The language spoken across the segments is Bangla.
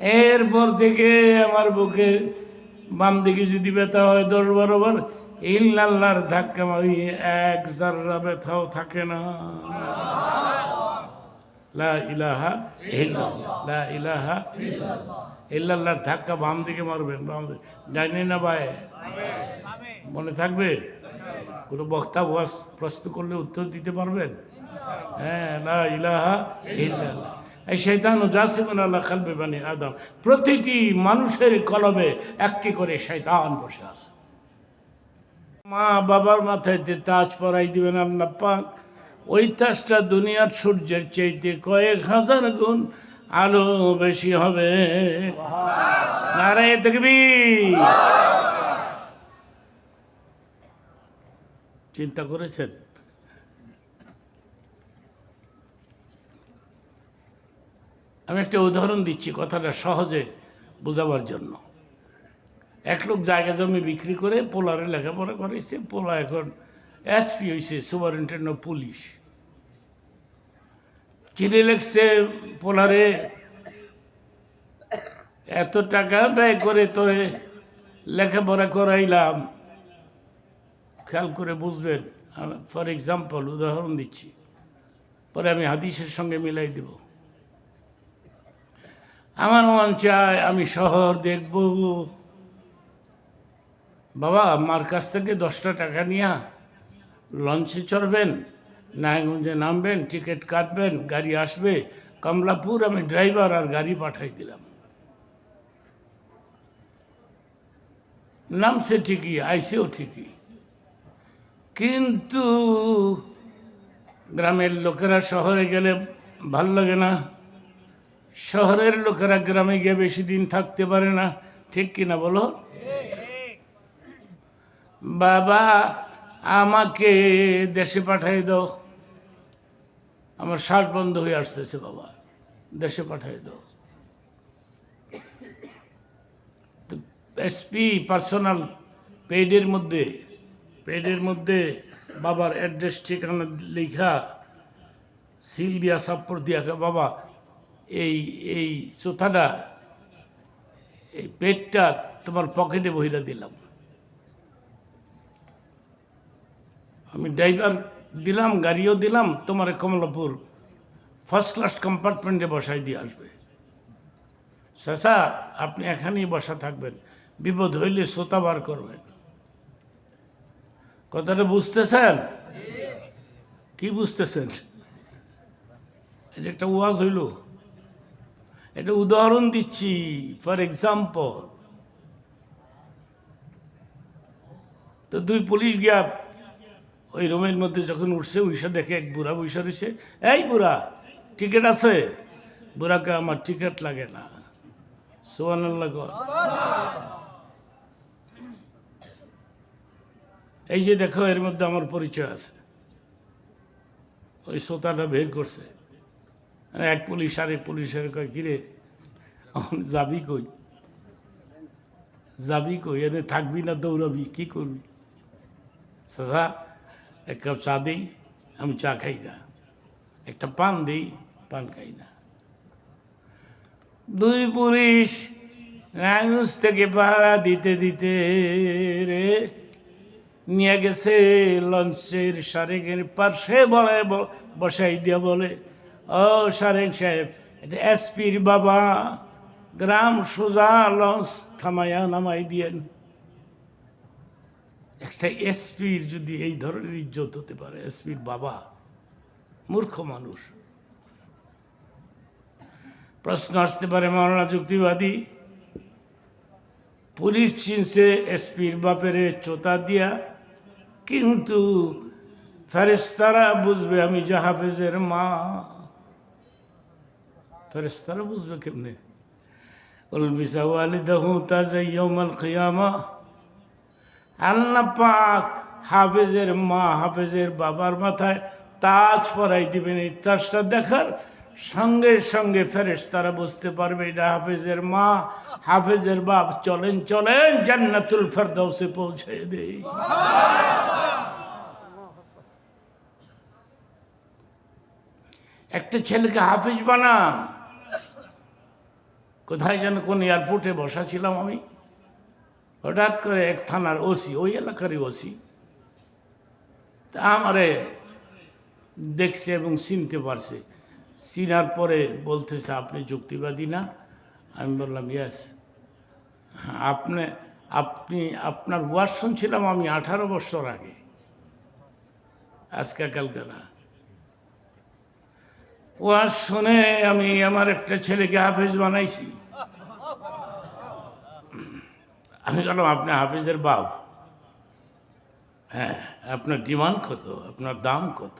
এরপর থেকে আমার বুকে বাম দিকে যদি ব্যথা হয় দশ বারো বার ইল্লাল্লাহর ধাক্কা মারি, এক জাররা ব্যথাও থাকে না। লা ইলাহা লা ইলাহা ইল্লাল্লাহর ধাক্কা বাম দিকে মারবেন, বাম জানি না ভাই। মনে থাকবে? কোনো বক্তা ওয়াজ প্রশ্ন করলে উত্তর দিতে পারবেন? হ্যাঁ লা ইলাহা ইল্লাল্লাহ। এই শৈতান জাসিমুন আল্লাহ কালবে বানি আদম। প্রতিটি মানুষের কলবে একটি করে শৈতান বসে আছে। মা বাবার মাথায় যে তাজ পরাই দিবেন আল্লাহ পাক ওই তাজটা দুনিয়ার সূর্যের চাইতে কয়েক হাজার গুণ আলো বেশি হবে। নারায় দেখবি চিন্তা করেছেন? আমি একটা উদাহরণ দিচ্ছি কথাটা সহজে বোঝাবার জন্য। এক লোক জায়গা জমি বিক্রি করে পোলারে লেখাপড়া করেছে পোলা এখন এসপি হয়েছে সুপারিনটেন্ডেন্ট অফ পুলিশ। চিঠি লিখছে পোলারে, এত টাকা ব্যয় করে তো লেখাপড়া করাইলাম। খেয়াল করে বুঝবেন ফর এক্সাম্পল উদাহরণ দিচ্ছি, পরে আমি হাদিসের সঙ্গে মিলাই দেব। আমার মন চায় আমি শহর দেখব। বাবা আমার কাছ থেকে দশটা টাকা নিয়া লঞ্চে চড়বেন, নারায়ণগঞ্জে নামবেন টিকিট কাটবেন, গাড়ি আসবে। কমলাপুর আমি ড্রাইভার আর গাড়ি পাঠাই দিলাম। নামছে ঠিকই, আইসেও ঠিকই। কিন্তু গ্রামের লোকেরা শহরে গেলে ভালো লাগে না। শহরের লোকেরা গ্রামে গিয়ে বেশি দিন থাকতে পারে না। ঠিক কিনা বলো? বাবা, আমাকে দেশে পাঠাই দাও। আমার শ্বাস বন্ধ হয়ে আসতেছে বাবা। দেশে পাঠাই দাও। তো এসপি পার্সোনাল পেডের মধ্যে পেডের মধ্যে বাবার অ্যাড্রেস ঠিকানা লেখা সিল দিয়া সাপ্পর দিয়া, বাবা এই এই চোথাটা এই পেটটা তোমার পকেটে বহিরা দিলাম। আমি ড্রাইভার দিলাম গাড়িও দিলাম তোমার কমলাপুর ফার্স্ট ক্লাস কম্পার্টমেন্টে বসাই দিয়ে আসবে। চাচা আপনি এখানেই বসা থাকবেন। বিপদ হইলে শ্রোতা বার করবেন। কথাটা বুঝতেছেন? কি বুঝতেছেন? এটা একটা ওয়াজ হইল। এটা উদাহরণ দিচ্ছি ফর এক্সাম্পল তো দুই পুলিশ গিয়া ওই রুমের মধ্যে যখন উঠছে, উইসা দেখে এক বুড়া বৈশা রয়েছে। এই বুড়া, টিকিট আছে? বুড়াকে আমার টিকিট লাগে না। সোয়ান এই যে দেখো, এর মধ্যে আমার পরিচয় আছে। ওই শ্রোতাটা বের করছে। এক পুলিশ, আরেক পুলিশের কয়, কিরে যাবি কই? যাবি কই? এনে থাকবি না, দৌড়াবি, কি করবি? সাসা এক কাপ চা দিই, আমি চা খাই না। একটা পান দিই, পান খাই না। দুই পুলিশ রায়ুস থেকে পাহারা দিতে দিতে রে, নিয়ে গেছে লঞ্চের সারেকের পার্শ্বে বলে বসাই দিয়া বলে। ও সারেক সাহেব, এটা এসপির বাবা, গ্রাম সোজা লঞ্চ থামাইয়া নামাই দিয়েন। একটা এসপির যদি এই ধরনের ইজ্জত হতে পারে, এসপির বাবা মূর্খ মানুষ। প্রশ্ন আসতে পারে মরণা যুক্তিবাদী, পুলিশ চিনছে এসপির বাপেরে চোতা দিয়া, কিন্তু ফেরেস্তারা বুঝবে আমি জাহাফেজের মা। ফেরেস্তারা বুঝবে কেমনে? আল্লাহ পাক হাফেজের মা, হাফেজের বাবার মাথায় তাজ পরাই দিবেন এই তাজটা দেখার সঙ্গে সঙ্গে ফেরেস তারা বুঝতে পারবে এটা হাফেজের মা, হাফেজের বাপ। চলেন চলেন, জান্নাতুল ফেরদাউসে পৌঁছে দেই। একটা ছেলেকে হাফেজ বানান। কোথায় যেন কোন এয়ারপোর্টে বসা ছিলাম আমি। হঠাৎ করে এক থানার ওসি, ওই এলাকারই ওসি, তা আমারে দেখছে এবং চিনতে পারছে। চিনার পরে বলতেছে, আপনি যুক্তিবাদী না? আমি বললাম ইয়াস আপনি আপনি, আপনার ওয়াজ শুনছিলাম আমি আঠারো বছর আগে। আজকে কালকে না। ওয়াজ শুনে আমি আমার একটা ছেলেকে হাফেজ বানাইছি। আমি বললাম, আপনি হাফেজের বাপ। হ্যাঁ আপনার ডিমান্ড কত? আপনার দাম কত?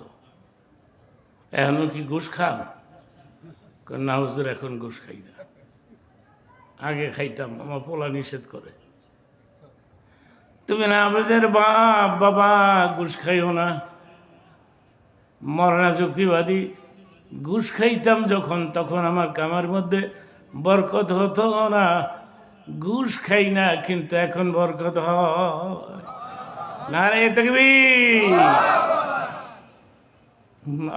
এখনও কি ঘুষ খান? না হুজুর, এখন ঘুষ খাই না। আগে খাইতাম, আমার পোলা নিষেধ করে। তুমি না হাফেজের বাপ, বাবা, ঘুষ খাইও না। মরনা যুক্তিবাদী ঘুষ খাইতাম যখন, তখন আমার কামার মধ্যে বরকত হতো না। ঘুষ খাই না, কিন্তু এখন বরকত হয়।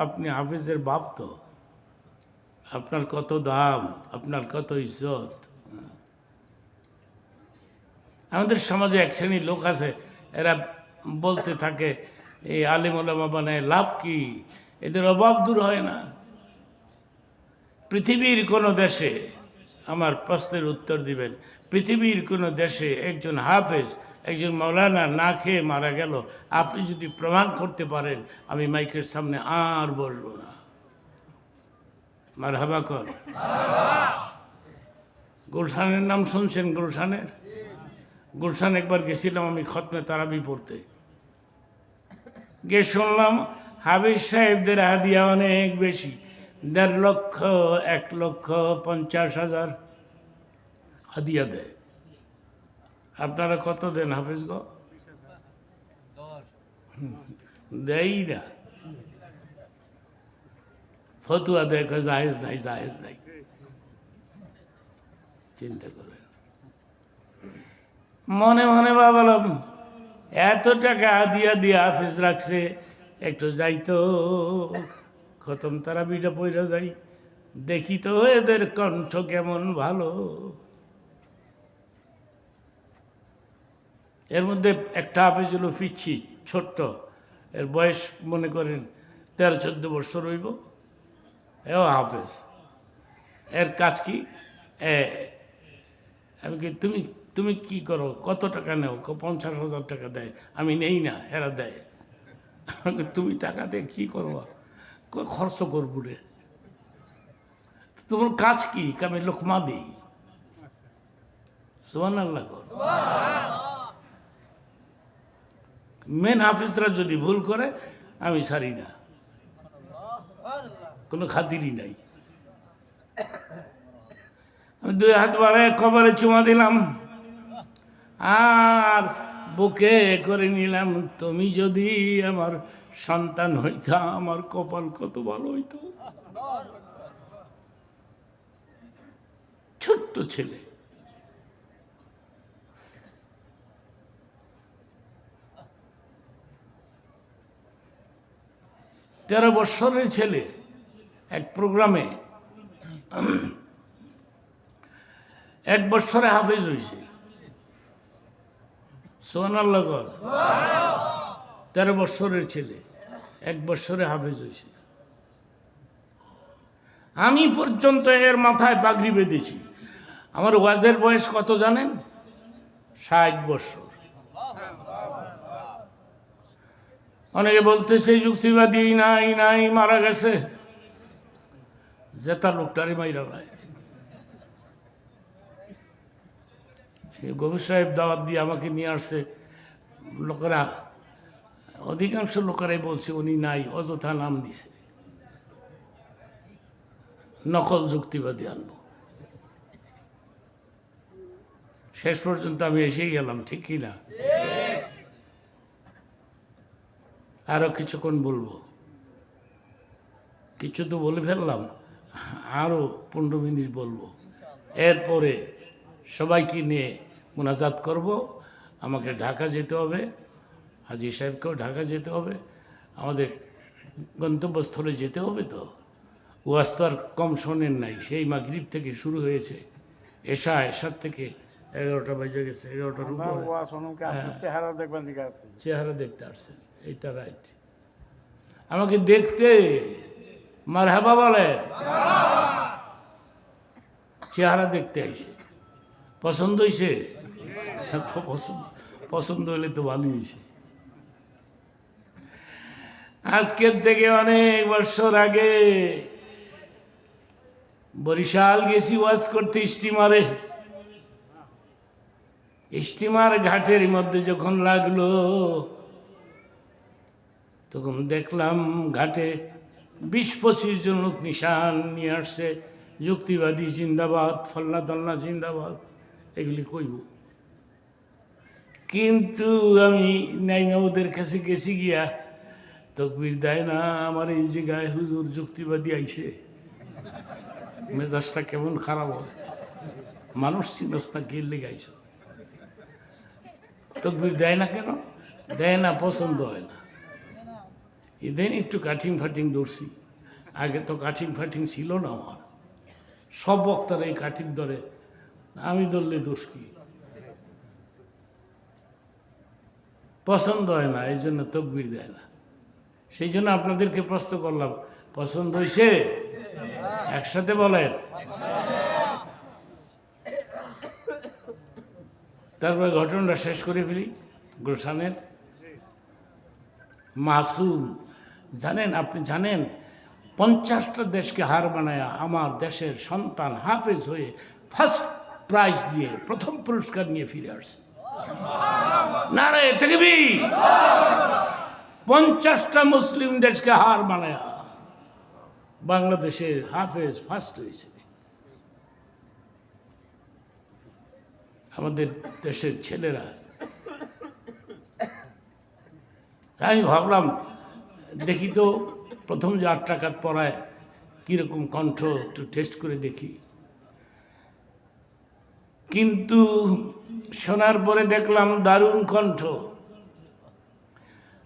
আপনি হাফিজের বাপ তো। আপনার কত দাম, আপনার কত ইজ্জত। আমাদের সমাজে এক শ্রেণির লোক আছে, এরা বলতে থাকে, এই আলিম ওলামা বানায় লাভ কি? এদের অভাব দূর হয় না। পৃথিবীর কোনো দেশে, আমার প্রশ্নের উত্তর দিবেন, পৃথিবীর কোনো দেশে একজন হাফেজ, একজন মৌলানা না খেয়ে মারা গেল, আপনি যদি প্রমাণ করতে পারেন, আমি মাইকের সামনে আর বলব না। মার হাবা কর। গুলশানের নাম শুনছেন গুলশানের? গুলশান একবার গেছিলাম আমি খতমে তারাবি পড়তে। গিয়ে শুনলাম হাবিজ সাহেবদের হাদিয়া অনেক বেশি। দেড় লক্ষ, এক লক্ষ পঞ্চাশ হাজার হাদিয়া দেয়। আপনারা কত দেন হাফিজ গো? দেই না। ফতুয়া দেখো জাহেজ নাই জাহেজ নাই। চিন্তা করেন। মনে মনে ভাবলাম, এত টাকা দিয়া দিয়া হাফিজ রাখছে, একটু যাইতো। খতম, তারা বিটা পইরা যাই দেখি তো এদের কণ্ঠ কেমন ভালো। এর মধ্যে একটা হাফেজ হলো পিচ্ছি, ছোট্ট। এর বয়স মনে করেন তেরো, চোদ্দ বছর হইব। এও হাফেজ। এর কাজ কি? আমি কি, তুমি তুমি কি করো? কত টাকা নেও? পঞ্চাশ হাজার টাকা দেয়। আমি নেই না, এরা দেয়। তুমি টাকা দিয়ে কী করব? খরচ করব রে। তোমার কাজ কি? আমি লোকমা দিই মেন হাফিজরা যদি ভুল করে, আমি সারি না। কোনো খাতিরই নাই। আমি দুই হাত বাড়ে কবরে চুমা দিলাম। আর বুকে করে নিলাম, তুমি যদি আমার সন্তান হইতা, আমার কপাল কত ভালো হইতো। ছোট্ট ছেলে। তেরো বৎসরের ছেলে, এক প্রোগ্রামে। এক বৎসরে হাফেজ হয়েছে লগর তেরো বৎসরের ছেলে। এক বৎসরে হাফেজ হয়েছে। আমি পর্যন্ত এর মাথায় পাগড়ি বেঁধেছি। আমার ওয়াজের বয়স কত জানেন? ষাট বৎসর। অনেকে বলতেছে, যুক্তিবাদী, নাই নাই, মারা গেছে। যে তার লোকটারই মাইরা ভাই গভীর সাহেব দাওয়াত দিয়ে আমাকে নিয়ে আসছে। লোকেরা অধিকাংশ লোকেরাই বলছে, উনি নাই। অযথা নাম দিছে। নকল যুক্তিবাদী আনব। শেষ পর্যন্ত আমি এসেই গেলাম, ঠিক কি না? আরও কিছুক্ষণ বলব। কিছু তো বলে ফেললাম আরও পনেরো মিনিট বলব। এরপরে সবাইকে নিয়ে মোনাজাত করব, আমাকে ঢাকা যেতে হবে। হাজি সাহেবকেও ঢাকা যেতে হবে আমাদের গন্তব্যস্থলে যেতে হবে তো। ওয়াজ তো আর কম শোনেন নাই সেই মাগরিব থেকে শুরু হয়েছে এশা এশার থেকে এগারোটা বেজে গেছে এগারোটার আপনার চেহারা দেখবেন চেহারা দেখতে আসছে এইটা রাইট আমাকে দেখতে মার হাবা বলে চেহারা দেখতে আইসে। পছন্দ হয়েছে তো পছন্দ পছন্দ হলে তো ভালোই হয়েছে আজকের থেকে অনেক বছর আগে বরিশাল গেছি, ওয়াজ করতে স্টিমারে। স্টিমার ঘাটের মধ্যে যখন লাগল, তখন দেখলাম ঘাটে বিশ পঁচিশ জন লোক নিশান নিয়ে আসছে, যুক্তিবাদী জিন্দাবাদ ফল্লা তল্লা জিন্দাবাদ, এগুলি কইব। কিন্তু আমি নাইমা ওদের কাছে গেছি গিয়া তকবির দেয় না, আমার এই যে গায়ে হুজুর যুক্তিবাদী আইছে। মেজাজটা কেমন খারাপ হয় মানুষ চিনস না গেলে গাইছ তকবির দেয় না কেন? দেয় না, পছন্দ হয় না। এদিন একটু কাঠিং ফাটিং দৌড়ছি আগে তো কাঠিং ফাটিং ছিল না আমার। সব বক্তারা এই কাঠিং ধরে। আমি ধরলে দোষ কি? পছন্দ হয় না, এই জন্য তকবির দেয় না। সেই জন্য আপনাদেরকে প্রশ্ন করলাম, পছন্দ হয়েছে একসাথে বলেন। তারপরে ঘটনাটা শেষ করে ফেলি, গুলশানের। মাসুম, জানেন আপনি জানেন, পঞ্চাশটা দেশকে হার বানায় আমার দেশের সন্তান হাফেজ হয়ে ফার্স্ট প্রাইজ দিয়ে, প্রথম পুরস্কার নিয়ে ফিরে আসছে। না রে দেখবি পঞ্চাশটা মুসলিম দেশকে হার বানায় বাংলাদেশের হাফেজ ফার্স্ট হয়েছে। আমাদের দেশের ছেলেরা। আমি ভাবলাম, দেখি তো প্রথম যে আট টাকার পড়ায় কীরকম কণ্ঠ একটু টেস্ট করে দেখি। কিন্তু শোনার পরে দেখলাম দারুণ কণ্ঠ।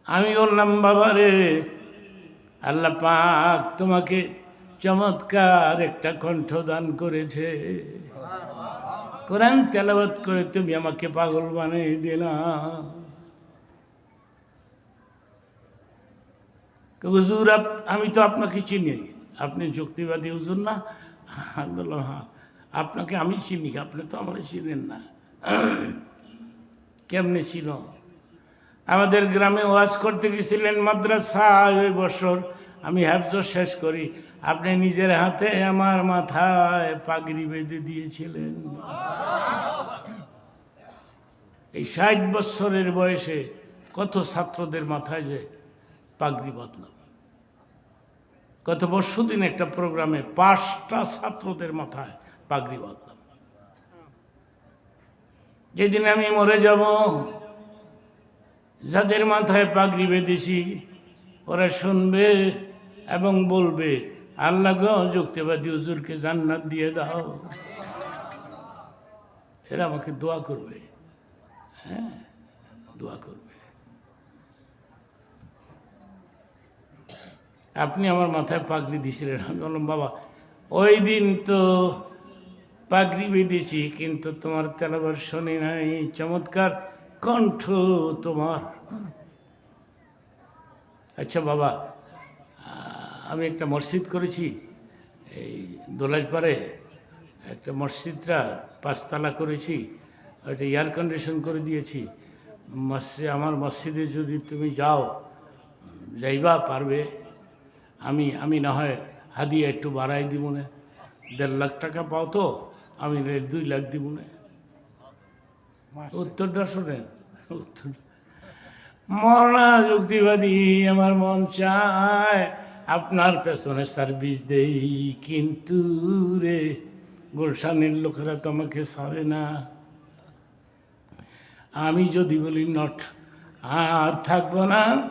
আমি বললাম, বাবা রে, আল্লাহ পাক তোমাকে চমৎকার একটা কণ্ঠ দান করেছে। কোরআন তেলাবাত করে তুমি আমাকে পাগল বানিয়ে দিলাম হুজুর আমি তো আপনাকে চিনি, আপনি যুক্তিবাদী হুজুর না। আমি বললাম হ্যাঁ আপনাকে আমি চিনি, আপনি তো আমার চিনেন না। কেমনে ছিল আমাদের গ্রামে ওয়াজ করতে গেছিলেন মাদ্রাসা ওই বছর। আমি হ্যাফজ শেষ করি, আপনি নিজের হাতে আমার মাথায় পাগড়ি বেঁধে দিয়েছিলেন। এই ষাট বছরের বয়সে কত ছাত্রদের মাথায় যে পাগড়ি বাঁধলাম। গত পরশুদিন একটা প্রোগ্রামে পাঁচটা ছাত্রদের মাথায় পাগড়ি বাঁধলাম। যেদিন আমি মরে যাব যাদের মাথায় পাগড়ি বেঁধেছি, ওরা শুনবে এবং বলবে, আল্লাহ যুক্তিবাদী হুজুরকে জান্নাত দিয়ে দাও। এরা আমাকে দোয়া করবে। হ্যাঁ দোয়া করবে। আপনি আমার মাথায় পাগড়ি দিয়েছিলেন আমি বললাম, বাবা, ওই দিন তো পাগড়ি বেঁধেছি, কিন্তু তোমার তেলাবার শুনি নাই। চমৎকার। কণ্ঠ তোমার। আচ্ছা বাবা, আমি একটা মসজিদ করেছি, এই দোলাইপাড়ে একটা মসজিদটা পাঁচতলা করেছি, ওইটা এয়ার কন্ডিশন করে দিয়েছি। মসজিদ, আমার মসজিদে যদি তুমি যাও, যাইবা পারবে, আমি আমি না হয় হাদিয়া একটু বাড়াই দিব না। দেড় লাখ টাকা পাও তো, আমি দুই লাখ দিব না। উত্তরটা শোনেন উত্তর মরনা যুক্তিবাদী আমার মন চায়, আপনার পেছনে সার্ভিস দেই, কিন্তু রে, গুলশানের লোকেরা তো আমাকে সারে না। আমি যদি বলি, নট, আর থাকব না।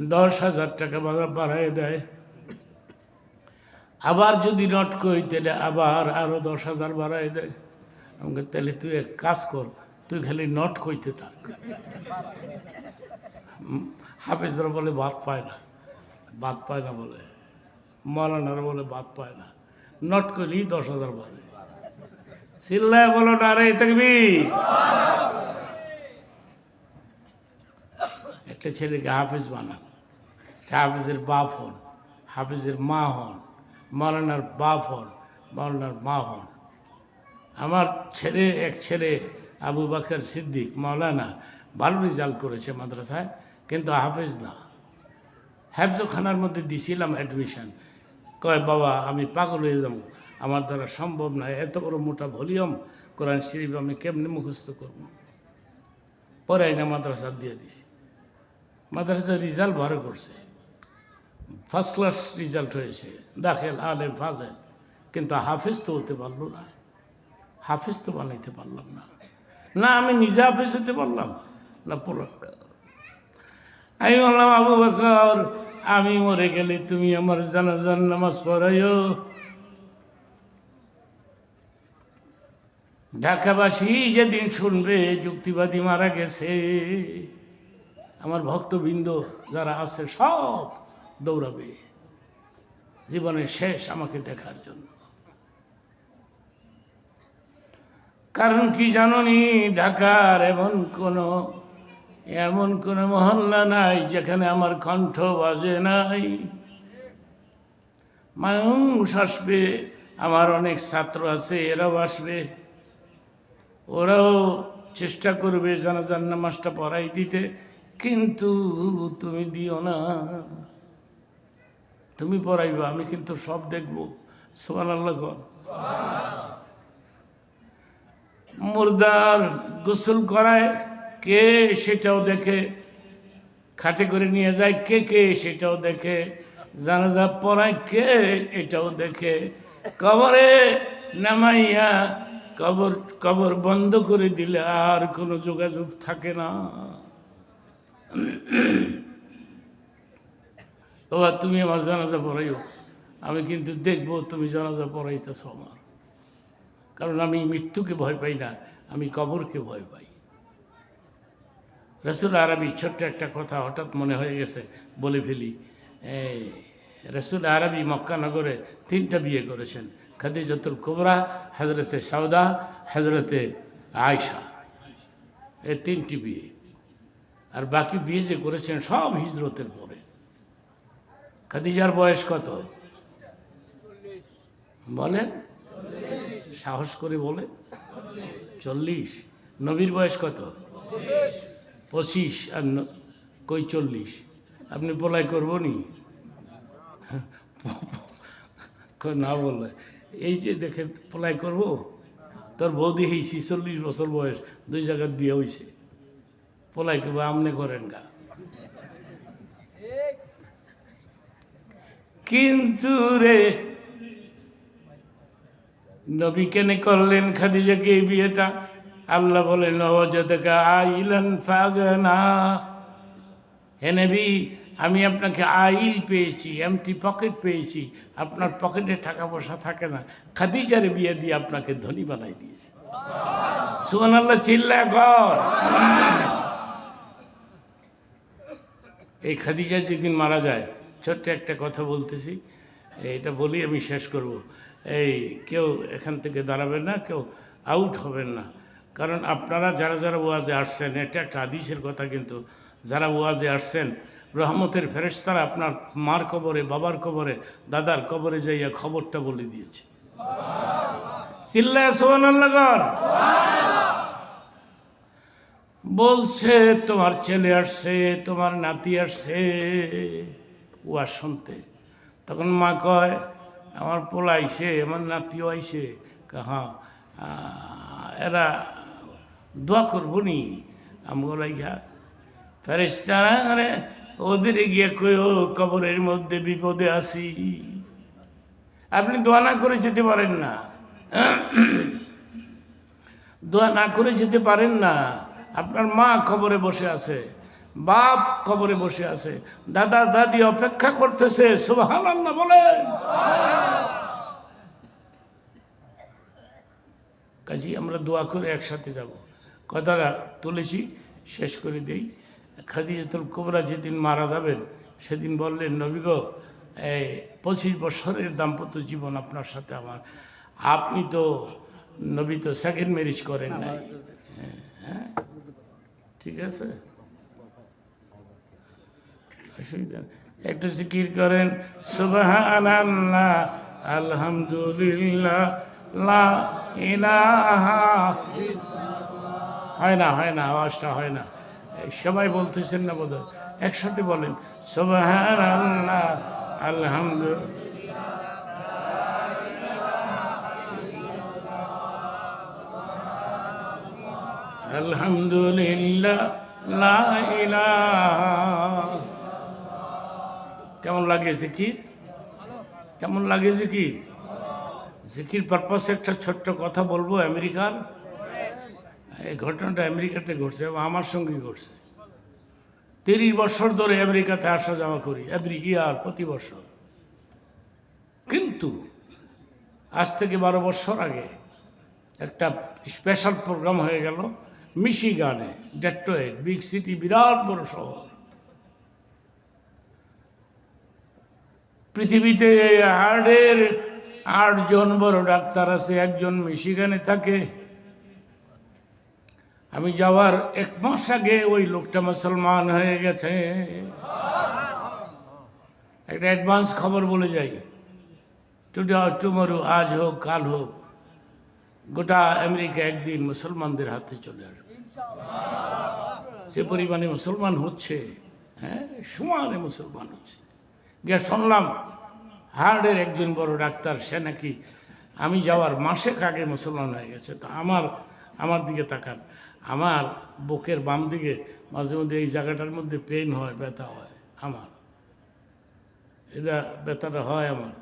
দশ হাজার টাকা বাড়া- বাড়ায় দেয়। আবার যদি নট কই তাহলে আবার আরও দশ হাজার বাড়ায় দেয়। আমাকে তাহলে তুই এক কাজ কর, তুই খালি নট কইতে থাক। হাফেজরা বলে ভাত পায় না ভাত পায় না বলে মরানারা বলে ভাত পায় না। নট করলেই দশ হাজার বাড়ে চিল্লায় বলো না রে থাকবি একটা ছেলেকে হাফিজ বানান। হাফিজের বাপ হন, হাফিজের মা হন, মৌলানার বাপ হন, মৌলানার মা হন। আমার ছেলে, এক ছেলে, আবু বাকর সিদ্দিক মৌলানা ভালো রেজাল্ট করেছে মাদ্রাসায়, কিন্তু হাফেজ না। হ্যাফজখানার মধ্যে দিছিলাম অ্যাডমিশন কয়, বাবা, আমি পাগল হয়ে যাব। আমার দ্বারা সম্ভব নয় এত বড় মোটা ভলিউম, কোরআন শরীফ আমি কেমনে মুখস্থ করব? পরে না মাদ্রাসা দিয়ে দিছি। মাদ্রাসার রেজাল্ট ভালো করছে। ফার্স্ট ক্লাস রেজাল্ট হয়েছে। দাখেল আলেম ফাজেল। কিন্তু হাফেজ তো হতে পারল না। হাফেজ তো বানাইতে পারলাম না। না, আমি নিজে হাফেজ হতে পারলাম? না আমি বললাম, আবু বকর, আমি মরে গেলে তুমি আমার জানাজান নামাজ পড়াইও। ঢাকাবাসী যেদিন শুনবে, যুক্তিবাদী মারা গেছে। আমার ভক্তবৃন্দ যারা আছে, সব দৌড়াবে। জীবনের শেষ আমাকে দেখার জন্য। কারণ কি জাননি? ঢাকার এমন কোনো এমন কোনো মহল্লা নাই যেখানে আমার কণ্ঠ বাজে নাই। মানুষ আসবে, আমার অনেক ছাত্র আছে, এরাও আসবে। ওরাও চেষ্টা করবে জানাজান নামাজটা পড়াই দিতে, কিন্তু তুমি দিও না। তুমি পড়াইবা, আমি কিন্তু সব দেখব। সোমান আল্লাহ। মুর্দার গোসল করায় কে সেটাও দেখে, খাটে করে নিয়ে যায় কে কে সেটাও দেখে, জানাজা পড়ায় কে এটাও দেখে, কবরে নামাইয়া কবর কবর বন্ধ করে দিলে আর কোনো যোগাযোগ থাকে না। বাবা, তুমি আমার জানাজা পড়াইও, আমি কিন্তু দেখব তুমি জানাজা পড়াইতেছ আমার। কারণ আমি মৃত্যুকে ভয় পাই না, আমি কবরকে ভয় পাই। রসুল আরবি ছোট্ট একটা কথা হঠাৎ মনে হয়ে গেছে, বলে ফেলি রসুল আরবি মক্কানগরে তিনটা বিয়ে করেছেন, খাদিজাতুল কুবরা হজরতে সৌদা হজরতে আয়সা এই তিনটি বিয়ে। আর বাকি বিয়ে যে করেছেন সব হিজরতের পরে। খাদিজার বয়স কত? বলেন সাহস করে বলে? চল্লিশ। নবীর বয়স কত? পঁচিশ। আর কই চল্লিশ? আপনি পলাই করব নি? না বলে এই যে দেখে পলাই করব? তোর বৌদি হয়েছি চল্লিশ বছর বয়স, দুই জায়গার বিয়ে হয়েছে পলাই করব, আমনে করেন গা। কিন্তু রে নবী কেনে করলেন খাদিজাকে এই বিয়েটা। আল্লাহ বলেন নবজাতকা আইলান ফাগনা। হে নবী, আমি আপনাকে আইল পেয়েছি এমটি পকেট পেয়েছি। আপনার পকেটে টাকা পয়সা থাকে না। খাদিজার বিয়ে দিয়ে আপনাকে ধনী বানাই দিয়েছি। সুমান আল্লাহ চিল্লা কর। এই খাদিজা যেদিন মারা যায়, ছোট্ট একটা কথা বলতেছি, এটা বলি আমি শেষ করব। এই কেউ এখান থেকে দাঁড়াবেন না, কেউ আউট হবেন না। কারণ আপনারা যারা যারা ওয়াজে আসছেন, এটা একটা আদিসের কথা কিন্তু, যারা ওয়াজে আসছেন, রহমতের ফেরেশতারা আপনার মার কবরে, বাবার কবরে, দাদার কবরে যাইয়া খবরটা বলে দিয়েছে। চিল্লা সোহান বলছে, তোমার ছেলে আসছে, তোমার নাতি আসছে। ও আর শুনতে। তখন মা কয় আমার পোলা আইসে আমার নাতিও আইসে হ্যাঁ এরা দোয়া করব নি। লাইগা ফেরেস্তারা ওদের গিয়ে কই ও কবরের মধ্যে বিপদে আসি আপনি দোয়া না করে যেতে পারেন না। দোয়া না করে যেতে পারেন না। আপনার মা খবরে বসে আছে। বাপ খবরে বসে আছে দাদা দাদি অপেক্ষা করতেছে সুবাহান আল্লাহ বলে। কাজী আমরা দোয়া করে একসাথে যাব। কথাটা তুলেছি শেষ করে দেই। খাদিজাতুল কোবরা যেদিন মারা যাবেন সেদিন বললেন নবীগ এই পঁচিশ বছরের দাম্পত্য জীবন আপনার সাথে আমার। আপনি তো নবী তো সেকেন্ড ম্যারেজ করেন নাই। হ্যাঁ, হ্যাঁ ঠিক আছে। একটু জিকির করেন সুবহান আল্লাহ আলহামদুলিল্লাহ ইলাহা হয় না হয় না, আওয়াজটা হয় না। সবাই বলতেছেন না বোধ একসাথে বলেন সুবহান আল্লাহ আলহামদুলিল্লাহ আলহামদুলিল্লাহ, লা ইলাহা কেমন লাগে জিকির? কেমন লাগে জিকির? জিকির পারপাসে একটা ছোট্ট কথা বলব আমেরিকার? এই ঘটনাটা আমেরিকাতে ঘটছে এবং আমার সঙ্গে ঘটছে। তিরিশ বছর ধরে আমেরিকাতে আসা যাওয়া করি এভরি ইয়ার প্রতি বছর। কিন্তু আজ থেকে বারো বছর আগে একটা স্পেশাল প্রোগ্রাম হয়ে গেল মিশিগানে ডেট্রয়েট বিগ সিটি বিরাট বড় শহর। পৃথিবীতে হার্টের আটজন বড় ডাক্তার আছে একজন মিশিগানে থাকে। আমি যাওয়ার এক মাস আগে ওই লোকটা মুসলমান হয়ে গেছে। একটা অ্যাডভান্স খবর বলে যাই। টুডে টুমরু আজ হোক কাল হোক গোটা আমেরিকা একদিন মুসলমানদের হাতে চলে আসবে। সে পরিমাণে মুসলমান হচ্ছে হ্যাঁ সমানে মুসলমান হচ্ছে। গিয়ে শুনলাম, হার্টের একজন বড় ডাক্তার, সে নাকি আমি যাওয়ার মাসেক আগে মুসলমান হয়ে গেছে। তো আমার আমার দিকে তাকান। আমার বুকের বাম দিকে মাঝে মধ্যে এই জায়গাটার মধ্যে পেন হয়, ব্যথা হয় আমার। এটা ব্যথাটা হয় আমার।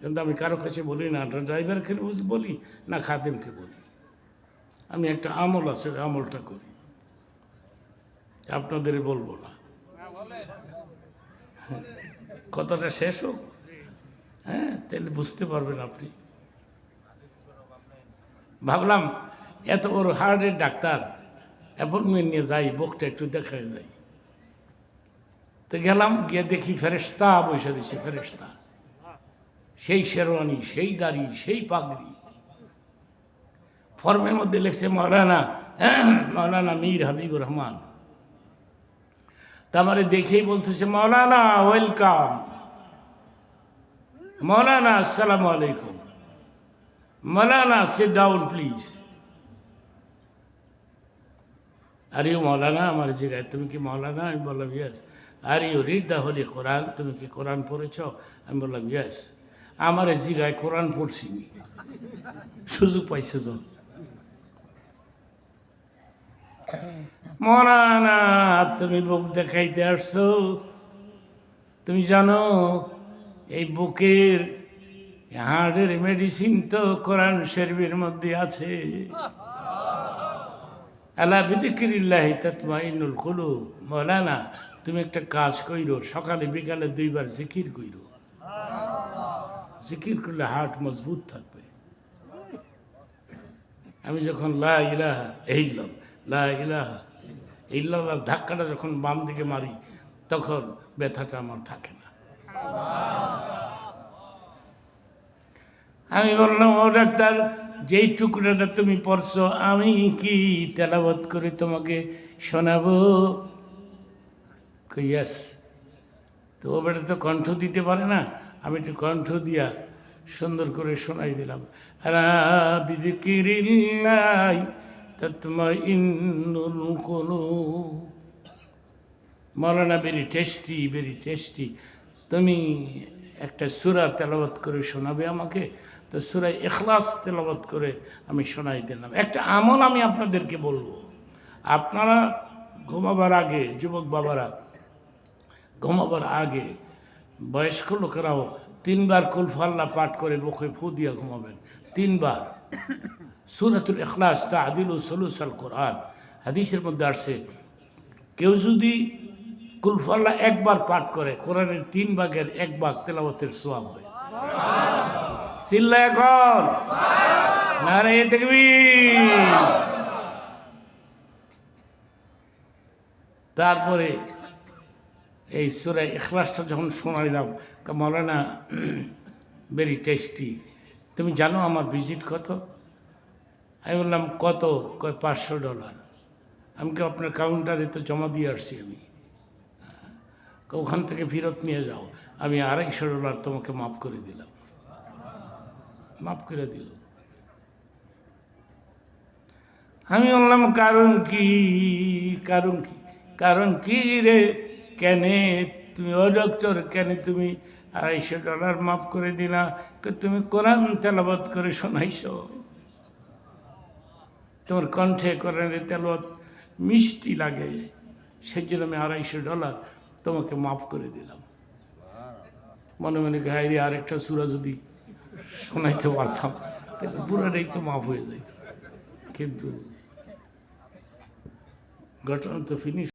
কিন্তু আমি কারও কাছে বলি না ড্রাইভারকে বলি না খাদেমকে বলি। আমি একটা আমল আছে আমলটা করি। আপনাদের বলব না। কথাটা শেষ হোক। হ্যাঁ তাহলে বুঝতে পারবেন আপনি। ভাবলাম, এত বড় হার্টের ডাক্তার, অ্যাপয়েন্টমেন্ট নিয়ে যাই, বুকটা একটু দেখা যাই। তো গেলাম, গিয়ে দেখি ফেরেস্তা বসে দিছে ফেরেস্তা সেই শেরওয়ানি, সেই দাড়ি, সেই পাগড়ি। ফর্মের মধ্যে লিখছে, মৌলানা মৌলানা মীর হাবিবুর রহমান। তা আমারে দেখেই বলতেছে, মৌলানা ওয়েলকাম মৌলানা, আসসালামু আলাইকুম। মৌলানা sit down please are you মৌলানা, আমার জায়গায় তুমি কি মৌলানা? আমি বললাম yes are you read the holy Quran তুমি কি কোরআন পড়েছ? আমি বললাম ইয়েস আমার জিগায় কোরআন পড়ছি সুযোগ পাইছে যখন মরানা তুমি বুক দেখাইতে আসছো। তুমি জানো, এই বুকের হার্টের মেডিসিন তো কোরআন শরীফের মধ্যে আছে। আলা বিদিকিরিল্লাহি তাতমাইনুল কুলুব। মৌলানা, তুমি একটা কাজ কইরো, সকালে, বিকালে দুইবার জিকির কইরো। জিকির করলে হার্ট মজবুত থাকবে। আমি যখন লা ইলাহা এইলাম লা ইলাহা ধাক্কাটা যখন বাম দিকে মারি, তখন ব্যথাটা আমার থাকে না। আমি বললাম, ও ডাক্তার, যেই টুকরাটা তুমি পড়ছো আমি কি তেলাবত করে তোমাকে শোনাবো? ইয়াস, তো ও বেটা তো কণ্ঠ দিতে পারে না। আমি একটু কণ্ঠ দিয়া সুন্দর করে শোনাই দিলাম। রা বিদিকিরিল্লাই তাতমাইন্নুল কুলুব। মৌলানা ভেরি টেস্টি ভেরি টেস্টি তুমি একটা সুরা তেলাবত করে শোনাবে আমাকে? তো সুরা এখলাস তেলাবত করে আমি শোনাই দিলাম। একটা আমল আমি আপনাদেরকে বলব। আপনারা ঘুমাবার আগে, যুবক বাবারা, ঘুমাবার আগে বয়স্ক লোকেরাও তিনবার কুলফাল্লা পাঠ করে মুখে ফু দিয়ে ঘুমাবেন। তিনবার। সুরাতুল এখলাস তা আদিল সলুসাল কোরআন। হাদিসের মধ্যে আসছে, কেউ যদি কুলফাল্লা একবার পাঠ করে, কোরআনের তিন ভাগের এক ভাগ তেলাওয়াতের সোয়াব হয়। চিল্লা এখন নারে দেখবি তারপরে এই সুরাই এখলাসটা যখন শোনাইলাম মৌলানা ভেরি টেস্টি, তুমি জানো আমার ভিজিট কত? আমি বললাম, কত? কয়, পাঁচশো ডলার। আমি কি আপনার কাউন্টারে তো জমা দিয়ে আসছি আমি। ওখান থেকে ফেরত নিয়ে যাও। আমি আড়াইশো ডলার তোমাকে মাফ করে দিলাম। মাফ করে দিল। আমি বললাম, কারণ কি? কারণ কি? কারণ কি রে? কেনে? তুমি ও ডক্টর কেন তুমি আড়াইশো ডলার মাফ করে দিলা? তুমি কোরআন তেলাবাদ করে শোনাইছ। তোমার কণ্ঠে কোরআনের তেলত মিষ্টি লাগে। সেই জন্য আমি আড়াইশো ডলার তোমাকে মাফ করে দিলাম। মনে মনে গায়ে আরেকটা সুরা যদি শোনাইতে পারতাম, তাহলে পুরোটাই তো মাফ হয়ে যাইত। কিন্তু ঘটনা তো ফিনিশ